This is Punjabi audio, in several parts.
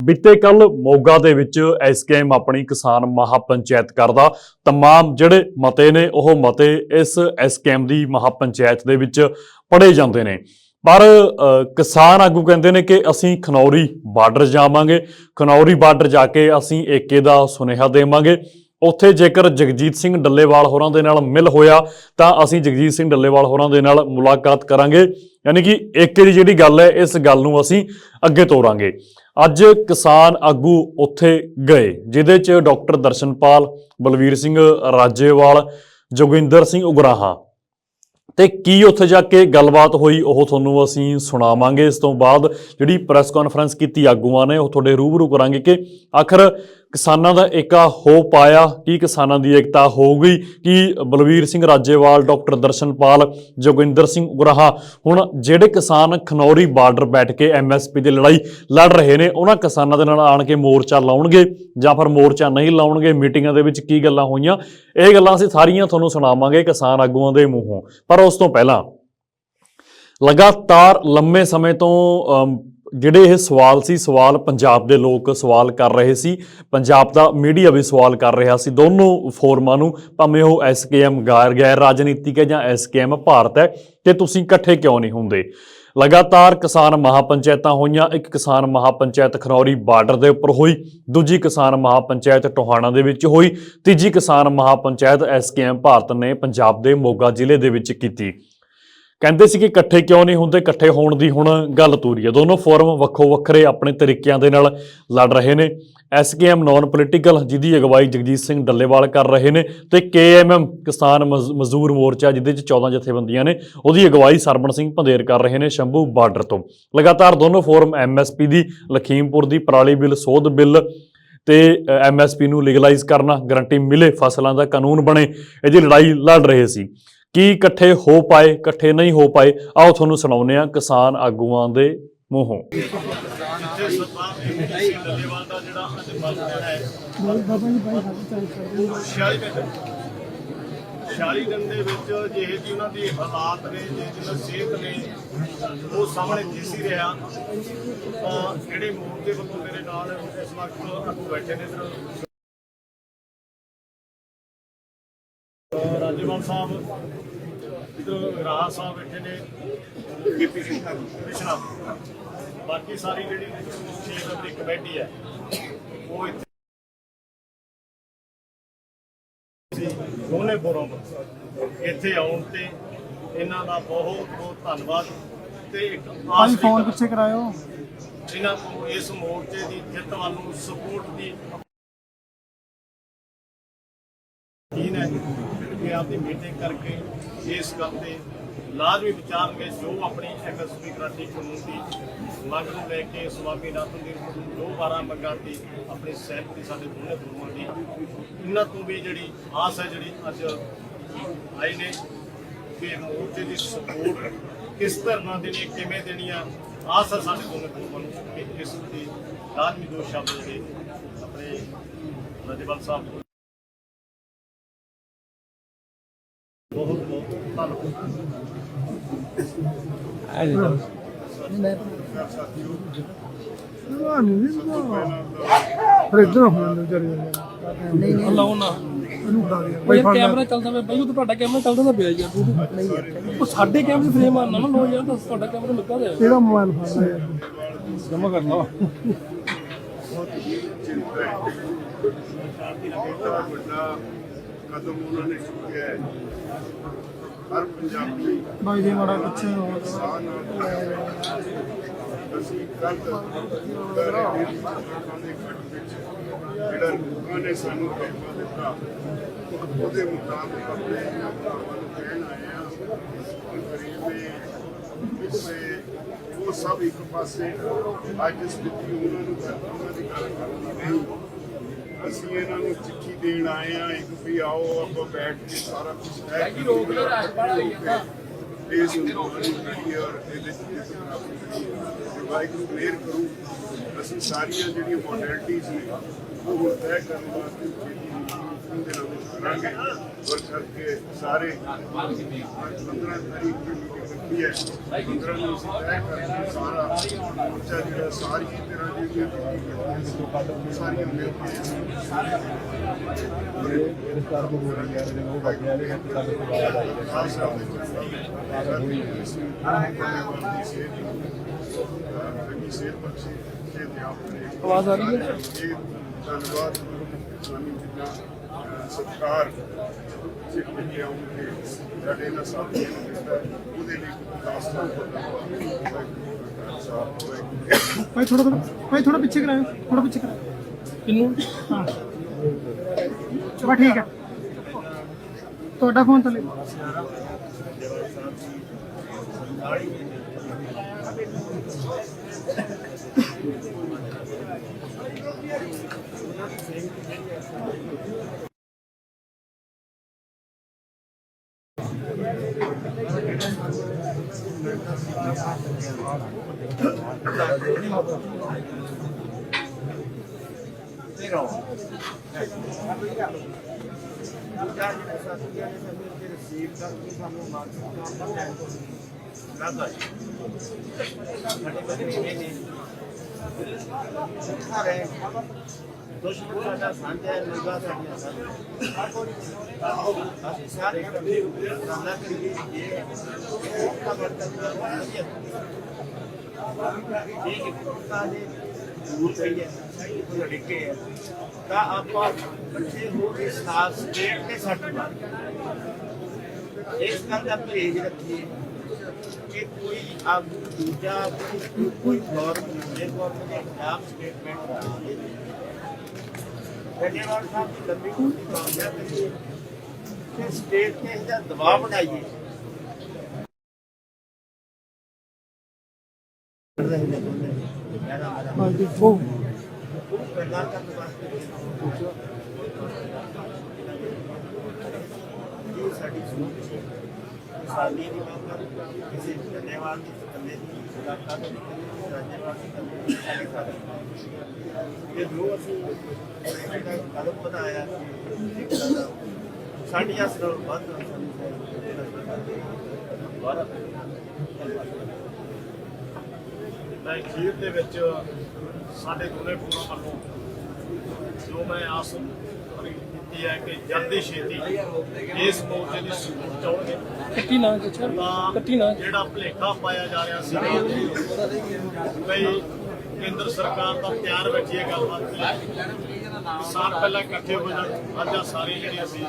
ਬੀਤੇ ਕੱਲ ਮੋਗਾ ਦੇ ਵਿੱਚ ਐਸਕੇਐਮ ਆਪਣੀ ਕਿਸਾਨ ਮਹਾਪੰਚਾਇਤ ਕਰਦਾ तमाम ਜਿਹੜੇ ਮਤੇ ਨੇ ਉਹ ਮਤੇ ਇਸ ਐਸਕੇਐਮ ਦੀ ਮਹਾਪੰਚਾਇਤ ਦੇ ਵਿੱਚ ਪੜੇ ਜਾਂਦੇ ਨੇ ਪਰ ਅ, ਕਿਸਾਨ ਆਗੂ ਕਹਿੰਦੇ ਨੇ ਕਿ ਅਸੀਂ ਖਨੌਰੀ ਬਾਰਡਰ ਜਾਵਾਂਗੇ ਖਨੌਰੀ ਬਾਰਡਰ ਜਾ ਕੇ ਅਸੀਂ ਏਕੇ ਦਾ ਸੁਨੇਹਾ ਦੇਵਾਂਗੇ ਉੱਥੇ ਜੇਕਰ ਜਗਜੀਤ ਸਿੰਘ ਡੱਲੇਵਾਲ ਹੋਰਾਂ ਦੇ ਨਾਲ ਮਿਲ ਹੋਇਆ ਤਾਂ ਅਸੀਂ ਜਗਜੀਤ ਸਿੰਘ ਡੱਲੇਵਾਲ ਹੋਰਾਂ ਦੇ ਨਾਲ ਮੁਲਾਕਾਤ ਕਰਾਂਗੇ ਯਾਨੀ ਕਿ ਏਕੇ ਦੀ ਜਿਹੜੀ ਗੱਲ ਹੈ ਇਸ ਗੱਲ ਨੂੰ ਅਸੀਂ ਅੱਗੇ ਤੋਰਾਂਗੇ ਅੱਜ ਕਿਸਾਨ ਆਗੂ ਉੱਥੇ ਗਏ, ਜਿਹਦੇ ਚ ਡਾਕਟਰ ਦਰਸ਼ਨਪਾਲ, ਬਲਵੀਰ ਸਿੰਘ ਰਾਜੇਵਾਲ, ਜੋਗਿੰਦਰ ਸਿੰਘ ਉਗਰਾਹਾ। ਤੇ ਕੀ ਉੱਥੇ ਜਾ ਕੇ ਗੱਲਬਾਤ ਹੋਈ, ਉਹ ਤੁਹਾਨੂੰ ਅਸੀਂ ਸੁਣਾਵਾਂਗੇ। ਇਸ ਤੋਂ ਬਾਅਦ ਜਿਹੜੀ ਪ੍ਰੈਸ ਕਾਨਫਰੰਸ ਕੀਤੀ ਆਗੂਆਂ ਨੇ, ਉਹ ਤੁਹਾਡੇ ਰੂਬਰੂ ਕਰਾਂਗੇ ਕਿ ਆਖਰ ਕਿਸਾਨਾਂ ਦਾ ਏਕਾ ਹੋ ਪਾਇਆ, ਕੀ ਕਿਸਾਨਾਂ ਦੀ ਏਕਤਾ ਹੋ ਗਈ? ਕੀ ਬਲਵੀਰ ਸਿੰਘ ਰਾਜੇਵਾਲ, ਡਾਕਟਰ ਦਰਸ਼ਨਪਾਲ ਜੋਗਿੰਦਰ ਸਿੰਘ ਉਗਰਾਹਾ, ਹੁਣ ਜਿਹੜੇ ਕਿਸਾਨ ਖਨੌਰੀ ਬਾਰਡਰ ਬੈਠ ਕੇ ਐਮਐਸਪੀ ਦੀ ਲੜਾਈ ਲੜ ਰਹੇ ਨੇ, ਉਹਨਾਂ ਕਿਸਾਨਾਂ ਦੇ ਨਾਲ ਆਣ ਕੇ ਮੋਰਚਾ ਲਾਉਣਗੇ ਜਾਂ ਫਿਰ ਮੋਰਚਾ ਨਹੀਂ ਲਾਉਣਗੇ? ਮੀਟਿੰਗਾਂ ਦੇ ਵਿੱਚ ਕੀ ਗੱਲਾਂ ਹੋਈਆਂ? ਇਹ ਗੱਲਾਂ ਅਸੀਂ ਸਾਰੀਆਂ ਤੁਹਾਨੂੰ ਸੁਣਾਵਾਂਗੇ ਕਿਸਾਨ ਆਗੂਆਂ ਦੇ ਮੂੰਹੋਂ। ਪਰ ਉਸ ਤੋਂ ਪਹਿਲਾਂ ਲਗਾਤਾਰ ਲੰਮੇ ਸਮੇਂ ਤੋਂ ਜਿਹੜੇ ਇਹ ਸਵਾਲ ਸੀ, ਸਵਾਲ ਪੰਜਾਬ ਦੇ ਲੋਕ ਸਵਾਲ ਕਰ ਰਹੇ ਸੀ, ਪੰਜਾਬ ਦਾ ਮੀਡੀਆ ਵੀ ਸਵਾਲ ਕਰ ਰਿਹਾ ਸੀ, ਦੋਨੋਂ ਫੋਰਮਾਂ ਨੂੰ, ਭਾਵੇਂ ਉਹ ਐਸਕੇਐਮ ਗੈਰ ਗੈਰ ਰਾਜਨੀਤਿਕ ਹੈ ਜਾਂ ਐਸਕੇਐਮ ਭਾਰਤ ਹੈ ਕਿ ਤੁਸੀਂ ਇਕੱਠੇ ਕਿਉਂ ਨਹੀਂ ਹੁੰਦੇ? ਲਗਾਤਾਰ ਕਿਸਾਨ ਮਹਾਪੰਚਾਇਤਾਂ ਹੋਈਆਂ, ਇੱਕ ਕਿਸਾਨ ਮਹਾਪੰਚਾਇਤ ਖਨੌਰੀ ਬਾਰਡਰ ਦੇ ਉੱਪਰ ਹੋਈ, ਦੂਜੀ ਕਿਸਾਨ ਮਹਾਪੰਚਾਇਤ ਟੋਹਾਣਾ ਦੇ ਵਿੱਚ ਹੋਈ, ਤੀਜੀ ਕਿਸਾਨ ਮਹਾਪੰਚਾਇਤ ਐਸਕੇਐਮ ਭਾਰਤ ਨੇ ਪੰਜਾਬ ਦੇ ਮੋਗਾ ਜ਼ਿਲ੍ਹੇ ਦੇ ਵਿੱਚ ਕੀਤੀ। ਕਹਿੰਦੇ ਸੀ ਕਿ ਇਕੱਠੇ ਕਿਉਂ ਨਹੀਂ ਹੁੰਦੇ, ਇਕੱਠੇ ਹੋਣ ਦੀ ਹੁਣ ਗੱਲ ਤੂਰੀ ਹੈ। ਦੋਨੋਂ ਫੋਰਮ ਵੱਖੋ ਵੱਖਰੇ ਆਪਣੇ ਤਰੀਕਿਆਂ ਦੇ ਨਾਲ ਲੜ ਰਹੇ ਨੇ। ਐਸਕੇਐਮ ਨਾਨ ਪੋਲੀਟੀਕਲ ਜਿਹਦੀ ਅਗਵਾਈ ਜਗਜੀਤ ਸਿੰਘ ਡੱਲੇਵਾਲ ਕਰ ਰਹੇ ਨੇ ਤੇ ਕੇਐਮਐਮ ਕਿਸਾਨ ਮਜ਼- ਮਜ਼ਦੂਰ ਮੋਰਚਾ ਜਿਹਦੇ ਚ 14 ਜਥੇਬੰਦੀਆਂ ਨੇ, ਉਹਦੀ ਅਗਵਾਈ ਸਰਬਣ ਸਿੰਘ ਭੰਦੇਰ ਕਰ ਰਹੇ ਨੇ ਸ਼ੰਭੂ ਬਾਰਡਰ ਤੋਂ। ਲਗਾਤਾਰ ਦੋਨੋਂ ਫੋਰਮ ਐਮਐਸਪੀ ਦੀ, ਲਖੀਮਪੁਰ ਦੀ ਪਰਾਲੀ ਬਿੱਲ, ਸੋਧ ਬਿੱਲ ਤੇ ਐਮਐਸਪੀ ਨੂੰ ਲੀਗਲਾਈਜ਼ ਕਰਨਾ, ਗਰੰਟੀ ਮਿਲੇ, ਫਸਲਾਂ ਦਾ ਕਾਨੂੰਨ ਬਣੇ, ਇਹਦੀ ਲੜਾਈ ਲੜ ਰਹੇ ਸੀ। ਕੀ ਇਕੱਠੇ ਹੋ ਪਾਏ, ਇਕੱਠੇ ਨਹੀਂ ਹੋ ਪਾਏ? ਆਓ ਤੁਹਾਨੂੰ ਸੁਣਾਉਂਦੇ ਆ ਕਿਸਾਨ ਆਗੂਆਂ ਦੇ ਮੂੰਹੋਂ। ਡੱਲੇਵਾਲ ਦਾ ਜਿਹੜਾ ਅੱਜ ਮਸਲਾ ਹੈ 46 ਦਿਨ ਦੇ ਵਿੱਚ ਜਿਹੇ ਜੀ ਉਹਨਾਂ ਦੀ ਹਾਲਾਤ ਨੇ ਜਿਹਨਾਂ ਸਿਹਤ ਨੇ, ਉਹ ਸਾਹਮਣੇ ਦਿਸ ਹੀ ਰਿਹਾ। ਤਾਂ ਜਿਹੜੇ ਮੋਰਚੇ ਵੱਲੋਂ ਮੇਰੇ ਨਾਲ ਇਸ ਵਕਤ ਆਗੂ ਬੈਠੇ ਨੇ ਇੱਧਰ। ਰਾਜੇਵਾਲ ਸਾਹਿਬ ਇਧਰ ਸਾਹਿਬ ਬੈਠੇ ਨੇ ਕੀਪੀ ਸਿੰਘ ਕ੍ਰਿਸ਼ਨਾ ਬਾਕੀ ਸਾਰੀ ਜਿਹੜੀ ਛੇ ਮੈਂਬਰੀ ਕਮੇਟੀ ਹੈ ਉਹ ਇੱਥੇ ਦੋਨੇ ਫੋਰਮ ਇੱਥੇ ਆਉਣ ਤੇ ਇਹਨਾਂ ਦਾ ਬਹੁਤ ਬਹੁਤ ਧੰਨਵਾਦ ਤੇ ਇੱਕ ਆਸ ਫੋਨ ਪਿੱਛੇ ਕਰਾਇਓ। ਇਹਨਾਂ ਤੋਂ ਇਸ ਮੋਰਚੇ ਦੀ ਜਿੱਤ ਵੱਲ ਨੂੰ ਸਪੋਰਟ ਦੀ ਹੈ। ਕਿ ਆਪਦੀ ਮੀਟਿੰਗ ਕਰਕੇ ਇਸ ਗੱਲ ਤੇ ਲਾਜ਼ਮੀ ਵਿਚਾਰਨਗੇ ਜੋ ਆਪਣੀ ਐਮਐਸਪੀ ਕ੍ਰਾਂਤੀ ਕਾਨੂੰਨ ਦੀ ਮੰਗ ਨੂੰ ਲੈ ਕੇ ਸਵਾਮੀ ਨਾਥਨ ਦੀ ਜੋ 12 ਮੰਗਾਂ ਦੀ ਆਪਣੀ ਸਹਿਮਤੀ ਸਾਡੇ ਦੋਨੇ ਫੋਰਮਾਂ ਦੀ। ਇਹਨਾਂ ਤੋਂ ਵੀ ਜਿਹੜੀ ਆਸ ਹੈ ਜਿਹੜੀ ਅੱਜ ਆਈ ਨੇ ਕਿ ਮੋਰਚੇ ਦੀ ਸਪੋਰਟ ਕਿਸ ਤਰ੍ਹਾਂ ਦੇਣੀ ਹੈ, ਕਿਵੇਂ ਦੇਣੀ ਆ ਆਸ ਹੈ ਸਾਡੇ ਦੋਨੇ ਗੁਰੂਆਂ ਨੂੰ ਕਿ ਇਸ ਦੀ ਲਾਜ਼ਮੀ ਦੋ ਸ਼ਬਦ ਜਿਹੜੇ ਆਪਣੇ ਰਾਜੇਵਾਲ ਸਾਹਿਬ ਬਹੁਤ ਬਹੁਤ ਧੰਨਵਾਦ ਫਿਰ ਇਧਰ ਹੋ ਜਾਂਦੇ ਵਿਚਾਰੇ ਨਹੀਂ ਨਹੀਂ ਲਾਉ ਨਾ ਇਹਨੂੰ ਉਡਾ ਦੇ ਬਈ ਕੈਮਰਾ ਚੱਲਦਾ ਪਿਆ ਬਈ ਉਹ ਤੁਹਾਡਾ ਕੈਮਰਾ ਚੱਲਦਾ ਤਾਂ ਪਿਆ ਯਾਰ ਨਹੀਂ ਉਹ ਸਾਡੇ ਕੈਮਰੇ ਫਰੇਮ ਆਣਾ ਨਾ ਲੋ ਯਾਰ ਤੁਹਾਡਾ ਕੈਮਰਾ ਲੱਗਾ ਹੋਇਆ ਇਹਦਾ ਮੋਬਾਈਲ ਫੜ ਯਾਰ ਜਮਾ ਕਰ ਲਓ ਬੜਾ ਵੱਡਾ ਕਦਮ ਉਹਨਾਂ ਨੇ ਚੁੱਕਿਆ ਹੈ। ਹਰ ਪੰਜਾਬੀ ਬਾਈ ਜੀ ਮਾੜਾ ਪਿੱਛੇ ਹੋ। ਕਿਸਾਨ ਅਸੀਂ ਕੱਲ ਦੇ ਇਕੱਠ ਵਿੱਚ ਜਿਹੜਾ ਲੋਕਾਂ ਨੇ ਸਾਨੂੰ ਪੈਸਾ ਦਿੱਤਾ ਉਹਦੇ ਮੁਤਾਬਕ ਆਪਣੇ ਭਰਾਵਾਂ ਨੂੰ ਕਹਿਣ ਆਏ ਆ ਗਰੀਬੀ ਪਿੱਛੇ ਉਹ ਸਭ ਇੱਕ ਪਾਸੇ ਅੱਜ ਸਥਿਤੀ ਉਹਨਾਂ ਨੂੰ ਉਹਨਾਂ ਦੀ ਗੱਲ ਕਰਨੀ ਨਹੀਂ ਅਸੀਂ ਇਹਨਾਂ ਨੂੰ ਚਿੱਠੀ ਦੇਣ ਆਏ ਆ ਇੱਕ ਵੀ ਆਓ ਆਪਾਂ ਬੈਠ ਕੇ ਸਾਰਾ ਕੁਝ ਤੈਅ ਕਿ ਰੋਕ ਲੋ ਇਸ ਨੂੰ ਕਰੀਏ ਔਰ ਇਹਦੇ ਜਿੱਤ ਪ੍ਰਾਪਤ ਕਰੀਏ ਤੇ ਵਾਹਿਗੁਰੂ ਮਿਹਰ ਕਰੂ। ਅਸੀਂ ਸਾਰੀਆਂ ਜਿਹੜੀਆਂ ਮੋਡੈਲਿਟੀਜ਼ ਨੇ ਉਹ ਤੈਅ ਕਰਨ ਵਾਸਤੇ ਛੇਤੀ ਦੋ ਦਿਨਾਂ ਵਿੱਚ ਕਰਾਂਗੇ ਔਰ ਕਰਕੇ ਸਾਰੇ 15 ਤਾਰੀਖ ਦੀ ਮੀਟਿੰਗ ਰੱਖੀ ਹੈ 15 ਨੂੰ ਅਸੀਂ ਤੈਅ ਕਰਕੇ ਸਾਰਾ ਮੋਰਚਾ ਜਿਹੜਾ ਸਾਰੀ ਤਰ੍ਹਾਂ ਦੀ ਜਿਹੜੀਆਂ ਸਾਰੀਆਂ ਮਿਲ ਕੇ ਗ੍ਰਿਫਤਾਰ ਹੋ ਗਏ ਯਾਰ ਨੇ ਉਹ ਸਤਿਕਾਰ ਸਿੱਖ ਕੇ ਆਉਂਦੇ ਸਾਡੇ ਨਾਲ ਸਾਥੀ ਨੂੰ ਦਿੱਤਾ ਉਹਦੇ ਲਈ ਖਾਸ ਤੌਰ ਤੇ ਧੰਨਵਾਦ ਵਾਹਿਗੁਰੂ ਭਾਈ ਥੋੜਾ ਭਾਈ ਥੋੜਾ ਪਿੱਛੇ ਕਰਾਓ ਥੋੜਾ ਪਿੱਛੇ ਕਰਾਓ ਕਿੰਨੂੰ? ਹਾਂ। ਬਸ ਠੀਕ ਹੈ। ਤੁਹਾਡਾ ਫੋਨ ਥੱਲੇ। ਦੁਸ਼ਮਣ ਸਾਡਾ ਸਾਂਝਾ 那种，那种，那种，那种，那种，那种，那种，那种，那种，那种，那种，那种，那种，那种，那种，ਕੇ ਸਾਥ ਸਟੇਟ ਤੇ ਸੱਟ ਮਾਰ ਇਸ ਗੱਲ ਦਾ ਪਰਹੇਜ਼ ਰੱਖੀਏ ਕਿ ਕੋਈ ਆਪ ਦੂਜਾ ਕੋਈ ਕੋਈ ਗੌਰਮੈਂਟ ਦੇ ਗੌਰਮੈਂਟ ਦੇ ਖਿਲਾਫ ਸਟੇਟਮੈਂਟ ਨਾ ਦੇ ਧੰਨਵਾਦ ਸਾਹਿਬ ਦੀ ਲੰਬੀ ਕੁਰਸੀ ਕਾਮਯਾ ਕਰੀਏ ਤੇ ਸਟੇਟ ਤੇ ਇਹਦਾ ਦਬਾਅ ਬਣਾਈਏ ਇਹ ਕੰਦੇ ਸਾਡੇ ਜੋ ਮੈਂ ਖੀਰ ਦੇ ਵਿੱਚ ਸਾਡੇ ਦੋਨੇ ਫੋਰਾਂ ਵੱਲੋਂ ਜੋ ਮੈਂ ਆਸ ਕੀਤੀ ਹੈ ਕਿ ਜਲਦੀ ਛੇਤੀ ਇਸ ਮੋਰਚੇ ਦੀ ਸਪੋਰਟ ਚਾਹੁੰਗੇ ਕੱਟੀ ਨਾ ਕੱਟੀ ਨਾ ਜਿਹੜਾ ਭਲੇਖਾ ਪਾਇਆ ਜਾ ਰਿਹਾ ਸੀ। ਬਈ ਕੇਂਦਰ ਸਰਕਾਰ ਦਾ ਤਿਆਰ ਬੈਠੀ ਹੈ ਗੱਲਬਾਤ ਲਈ ਕਿਸਾਨ ਪਹਿਲਾਂ ਇਕੱਠੇ ਹੋ ਜਾਣ ਅੱਜ ਆਹ ਸਾਰੇ ਜਿਹੜੇ ਅਸੀਂ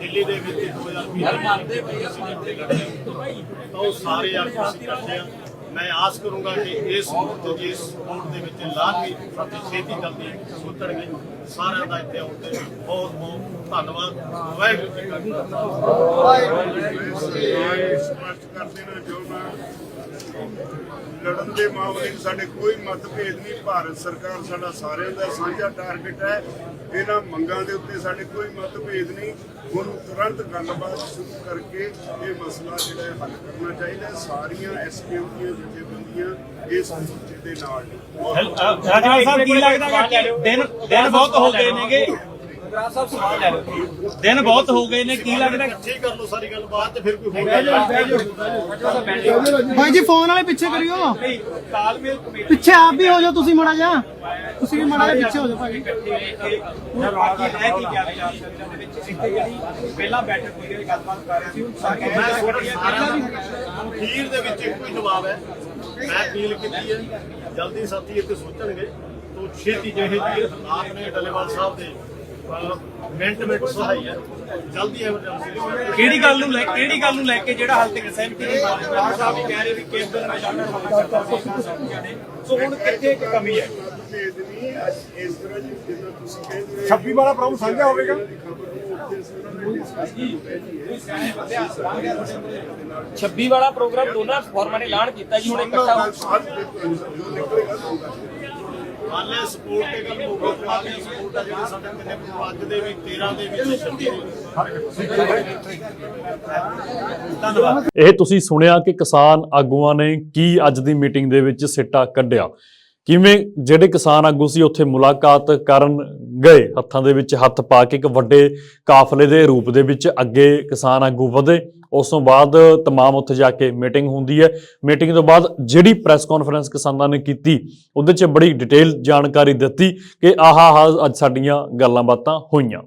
ਦਿੱਲੀ ਦੇ ਵਿੱਚ 2020 ਦੇ ਵਿੱਚ ਅਸੀਂ ਜਿੱਥੇ ਲੜੇ ਤਾਂ ਉਹ ਸਾਰੇ ਆਗੂ ਅਸੀਂ ਇਕੱਠੇ ਆ। ਮੈਂ ਆਸ ਕਰੂੰਗਾ ਕਿ ਇਸ ਮੋਰਚੇ ਦੀ ਇਸ ਸਪੋਰਟ ਦੇ ਵਿੱਚ ਲਾਜ਼ਮੀ ਅਤੇ ਛੇਤੀ ਜਲਦੀ ਸੁਤਰਗੇ ਸਾਰਿਆਂ ਦਾ ਇੱਥੇ ਆਉਣ ਤੇ ਬਹੁਤ ਬਹੁਤ ਧੰਨਵਾਦ। ਵਾਹਿਗੁਰੂ ਜੀ ਕਾ ਖਾਲਸਾ। ਇਹ ਸਪਸ਼ਟ ਕਰ ਦੇਣਾ ਚਾਹੁੰਦਾ ਲੜਨ ਦੇ ਮਾਮਲੇ 'ਚ ਸਾਡੇ ਕੋਈ ਮਤਭੇਦ ਨਹੀਂ। ਭਾਰਤ ਸਰਕਾਰ ਸਾਡਾ ਸਾਰਿਆਂ ਦਾ ਸਾਂਝਾ ਟਾਰਗੇਟ ਹੈ। ਇਹਨਾਂ ਮੰਗਾਂ ਦੇ ਉੱਤੇ ਸਾਡੇ ਕੋਈ ਮਤਭੇਦ ਨਹੀਂ। ਹੁਣ ਤੁਰੰਤ ਗੱਲਬਾਤ ਸ਼ੁਰੂ ਕਰਕੇ ਇਹ ਮਸਲਾ ਜਿਹੜਾ ਹੈ ਹੱਲ ਕਰਨਾ ਚਾਹੀਦਾ ਸਾਰੀਆਂ ਐਸਕੇਯੂ ਦੀਆਂ ਜਥੇਬੰਦੀਆਂ ਇਸ ਮਸਲੇ ਦੇ ਨਾਲ ਰਾਜਵਾਲ ਸਾਹਿਬ ਕੀ ਲੱਗਦਾ ਕਿ ਦਿਨ ਦਿਨ ਬਹੁਤ ਹੋ ਗਏ ਨੇਗੇ। ਦਿਨ ਬਹੁਤ ਹੋ ਗਏ ਨੇ ਕੀ ਲੱਗਦਾ? ਇਕੱਠੇ ਕਰ ਲਓ ਸਾਰੀ ਗੱਲ ਬਾਅਦ ਤੇ ਫਿਰ ਕੋਈ ਹੋਰ ਭਾਈ ਜੀ ਫੋਨ ਵਾਲੇ ਪਿੱਛੇ ਕਰਿਓ। ਪਿੱਛੇ ਆਪ ਵੀ ਹੋ ਜਾਓ ਤੁਸੀਂ ਮੜਾ ਜਾ ਤੁਸੀਂ ਵੀ ਮੜਾ ਪਿੱਛੇ ਹੋ ਜਾਓ ਭਾਈ। ਪਹਿਲਾਂ ਬੈਠਕ ਹੋਈ ਹੈ ਗੱਲਬਾਤ ਕਰ ਰਹੇ ਸੀ ਹੁਣ ਦੇ ਵਿੱਚ ਇੱਕੋ ਹੀ ਜਵਾਬ ਹੈ। ਮੈਂ ਅਪੀਲ ਕੀਤੀ ਹੈ ਜਲਦੀ ਸਾਥੀ ਇੱਥੇ ਸੋਚਣਗੇ। ਤੋਂ ਛੇਤੀ ਜਿਹੇ ਜੀ ਹਾਲਾਤ ਨੇ ਡੱਲੇਵਾਲ ਸਾਹਿਬ ਦੇ ਮਿੰਟ ਮਿੰਟ ਸਹਾਈ ਹੈ ਜਲਦੀ ਐਮਰਜੈਂਸੀ ਕਿਹੜੀ ਗੱਲ ਨੂੰ ਲੈ ਕਿਹੜੀ ਗੱਲ ਨੂੰ ਲੈ ਕੇ ਜਿਹੜਾ ਹਾਲ ਤੱਕ ਸਹਿਮਤੀ ਨਹੀਂ ਬਣ ਰਿਹਾ ਰਾਜ ਸਾਹਿਬ ਵੀ ਕਹਿ ਰਹੇ ਵੀ ਕੇਂਦਰ ਨਾਲ ਜਾਣਾ ਸਮਾਂ ਨੇ ਸੋ ਹੁਣ ਕਿੱਥੇ ਇੱਕ ਕਮੀ ਹੈ 26 ਵਾਲਾ ਪ੍ਰੋਗਰਾਮ ਸਾਂਝਾ ਹੋਵੇਗਾ? 26 ਵਾਲਾ ਪ੍ਰੋਗਰਾਮ ਦੋਨਾਂ ਫੋਰਮਾਂ ਨੇ ਐਲਾਨ ਕੀਤਾ ਜੀ ਹੁਣ ਇਕੱਠਾ ਹਾਲੇ ਸਪੋਰਟ ਤੇ ਗੱਲ ਹੋਊਗੀ ਹਾਲੇ ਸਪੋਰਟ ਆ ਜਿਹੜੇ ਸਾਡੇ ਕਿੰਨੇ ਅੱਜ ਦੇ ਵੀ 13 ਦੇ ਵਿੱਚ 26 ਦੇ ਇਹ ਤੁਸੀਂ ਸੁਣਿਆ ਕਿ ਕਿਸਾਨ ਆਗੂਆਂ ਨੇ ਕੀ ਅੱਜ ਦੀ ਮੀਟਿੰਗ ਦੇ ਵਿੱਚ ਸਿੱਟਾ ਕੱਢਿਆ। ਕਿਵੇਂ ਜਿਹੜੇ ਕਿਸਾਨ ਆਗੂ ਸੀ, ਉੱਥੇ ਮੁਲਾਕਾਤ ਕਰਨ ਗਏ। ਹੱਥਾਂ ਦੇ ਵਿੱਚ ਹੱਥ ਪਾ ਕੇ ਇੱਕ ਵੱਡੇ ਕਾਫਲੇ ਦੇ ਰੂਪ ਦੇ ਵਿੱਚ ਅੱਗੇ ਕਿਸਾਨ ਆਗੂ ਵਧੇ। ਉਸ ਤੋਂ ਬਾਅਦ ਤਮਾਮ ਉੱਥੇ ਜਾ ਕੇ ਮੀਟਿੰਗ ਹੁੰਦੀ ਹੈ। ਮੀਟਿੰਗ ਤੋਂ ਬਾਅਦ ਜਿਹੜੀ ਪ੍ਰੈਸ ਕਾਨਫਰੰਸ ਕਿਸਾਨਾਂ ਨੇ ਕੀਤੀ, ਉਹਦੇ 'ਚ ਬੜੀ ਡਿਟੇਲ ਜਾਣਕਾਰੀ ਦਿੱਤੀ ਕਿ ਆਹਾ ਅੱਜ ਸਾਡੀਆਂ ਗੱਲਾਂ ਬਾਤਾਂ ਹੋਈਆਂ।